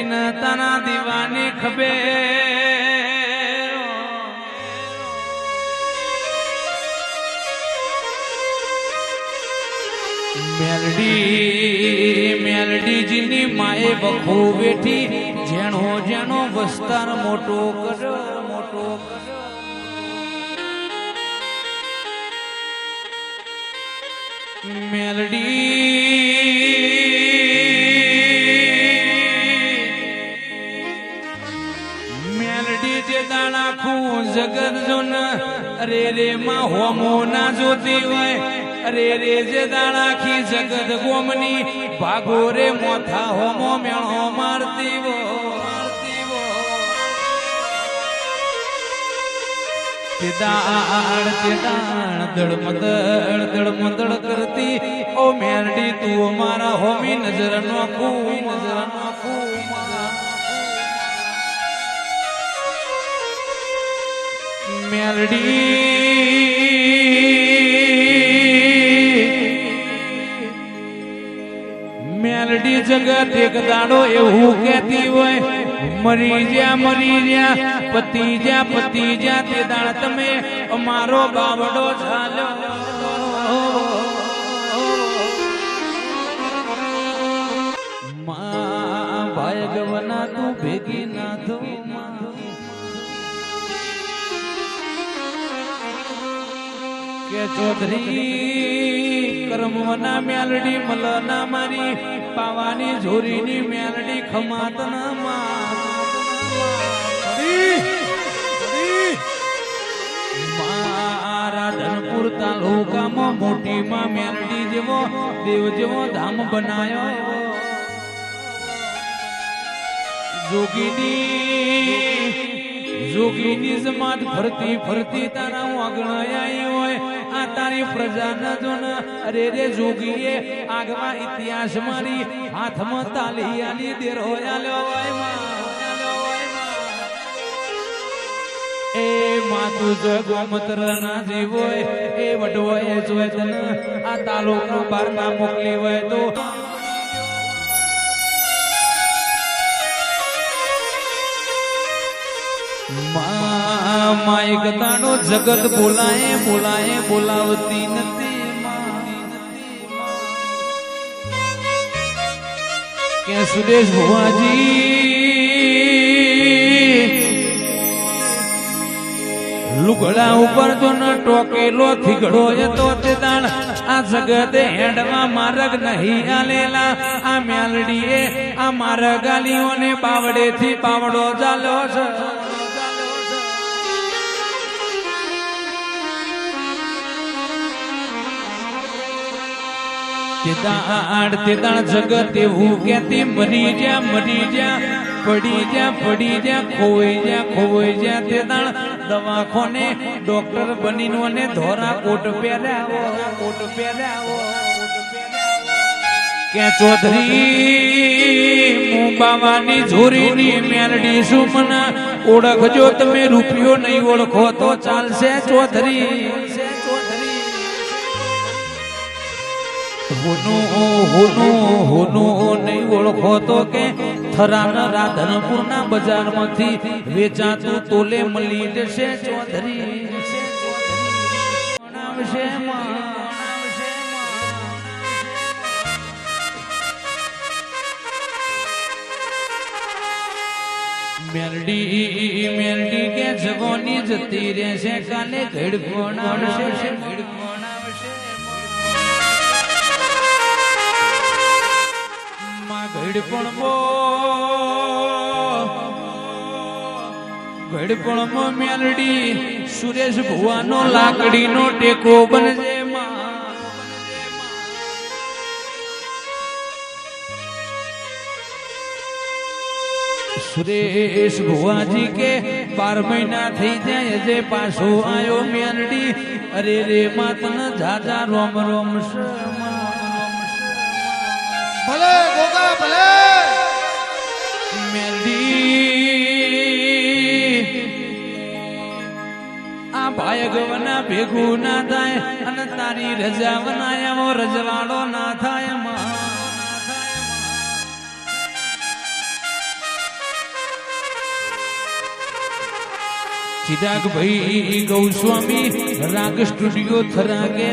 એના તારા દીવાની ખબે મેલડી મેલડીજીની માએ બખો બેઠી જેણો જેણો વસ્તાર મોટો કર્યો મોટો કર્યો. મેલડી મેલડી જે દાણા ખું જગત જોન, અરે રે માં હોમો ના જોતી હોય, અરે રે જે દાણા ખી જગત ગોમની, ભાગો રે મોથા હોમો મેણો મારતી વો મારતી વો તે દાણ તે દાણ, દળમદળ દળમદળ કરતી, ઓ મેરડી તું મારા હોમી નજર નો નજર નો મેલડી મેલડી જગત એક દાડો એવું કહેતી હોય મરી જ્યા મરી જ્યા પતિ જ્યા પતિ જ્યા તે દાડ તમે અમારો બાવડો ઝાલ્યો માં ભાઈ તું ભેગી ના થો કે ચૌધરી, કર્મના મેલડી મલના મારી, પાવાની ઝોરીની મેલડી ખમાત ના મારા ધનપુર તાલુકામાં મોટી માં મેલડી જેવો, દેવ જેવો ધામ બનાયો. જોગીની જોગીની જમાત ફરતી ફરતી તારા હું હોય આ તારી પ્રજા ન જોન અરે રે જોગીએ, આગમાં ઇતિહાસ મારી હાથમાં તાલી આલી દેર આલ્યો હોયમાં આલ્યો હોયમાં. એ માતું જ ગોમત્ર ના જીવ હોય, એ વડવાય જોય તને આ તાલુકો બાર ના મોકલી હોય તો મા જગત બોલાય બોલાય, બોલાવતી નથી કે સુરેશ ભુવાજી? લુગડા ઉપર તો ન ટોકેલો, થીગડો એ તો તે દાણ. આ જગતે હેડમાં માર્ગ નહીં આલેલા. આ મેલડીએ આ માર્ગ આલીઓને બાવડેથી બાવડો ચાલ્યો છે. તેદાડ તેદાડ જગત એવું પડી જા પડી જા ખોઈ જા ખોવાઈ જા તેદાડ દવાખોને ડોક્ટર બનીનો ને ધોરા કોટ પહેર્યા કોટ પહેર્યા કે ચૌધરી મુંબાવાની ઝોરીની મેરડી સુમના ઓળખજો, તમે રૂપિયો નહીં ઓળખો તો ચાલશે ચૌધરી. નહીં ઓળખો તો કે થરાના રાધનપુરના બજારમાંથી વેચાતું તોલે મળી જશે ચૌધરી મેરડી માં, આવશે માં. મેલડી મેલડી કે જગોની જતી રહેશે કાલે ઘડ કોણ આવશે ઘડપણ ઘડપણ મેલડી, સુરેશ ભુવાનો લાકડીનો ટેકો બનજે સુરેશ ભુવાજી કે બાર મહિના થઈ જાય જે પાછો આયો મેલડી. અરે રે, માતન જાજા રોમ રોમ શમા ભાયગવના ભેગું ના થાય અને તારી રજા વનાયાવો રજવાડો ના થાય ચિરાગભાઈ ગૌસ્વામી રાગ સ્ટુડિયો થરાગે.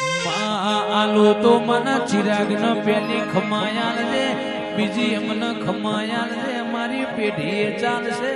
આલુ તો મને ચિરાગ ન પેલી ખમાયાલ લે, બીજી અમને ખમાયાલ છે મારી પેઢીએ ચાલશે